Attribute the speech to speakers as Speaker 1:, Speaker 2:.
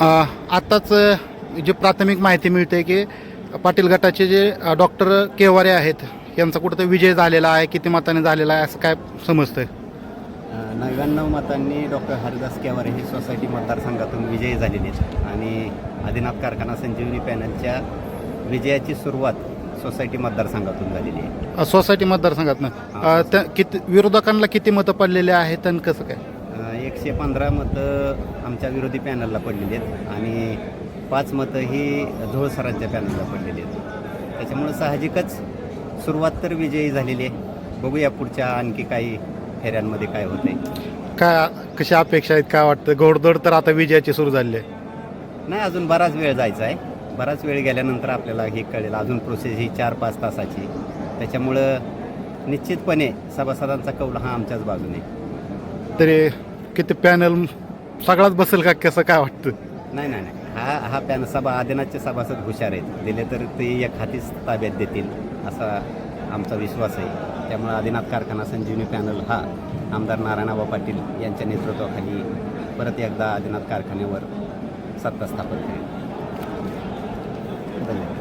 Speaker 1: आत्ताच जी प्राथमिक माहिती मिळते की पाटील गटाचे जे डॉक्टर केवारे आहेत यांचा कुठं विजय झालेला आहे किती मताने झालेला आहे असं काय समजतंय?
Speaker 2: नव्याण्णव मतांनी डॉक्टर हरिदास केवारे हे सोसायटी मतदारसंघातून विजयी झालेले आहेत. आणि आदिनाथ कारखाना संजीवनी पॅनलच्या विजयाची सुरुवात सोसायटी मतदारसंघातून झालेली आहे.
Speaker 1: सोसायटी मतदारसंघातनं? त्या किती विरोधकांना किती मतं पडलेले आहेत आणि कसं काय?
Speaker 2: एकशे पंधरा मतं आमच्या विरोधी पॅनलला पडलेली आहेत आणि पाच मतं ही झोळ सरांच्या पॅनलला पडलेली आहेत. त्याच्यामुळं साहजिकच सुरुवात तर विजयी झालेली आहे. बघूया पुढच्या आणखी काही फेऱ्यांमध्ये काय होतंय.
Speaker 1: काय कशा अपेक्षा आहेत काय वाटतं? घोडदौड तर आता विजयाची सुरू झाली आहे.
Speaker 2: नाही अजून बराच वेळ जायचा आहे. बराच वेळ गेल्यानंतर आपल्याला हे कळेल. अजून प्रोसेस ही चार पाच तासाची. त्याच्यामुळं निश्चितपणे सभासदांचा कौल हा आमच्याच बाजूने.
Speaker 1: तरी की ते पॅनल सगळाच बसेल का कसं काय वाटतं?
Speaker 2: नाही नाही नाही. हा हा पॅन सभा आदिनाथचे सभासद हुशार आहेत. दिले तर ते एक हातीच ताब्यात देतील असा आमचा विश्वास आहे. त्यामुळे आदिनाथ कारखाना संजीवनी पॅनल हा आमदार नारायणबा पाटील यांच्या नेतृत्वाखाली परत एकदा आदिनाथ कारखान्यावर सत्ता स्थापन करेल. धन्यवाद.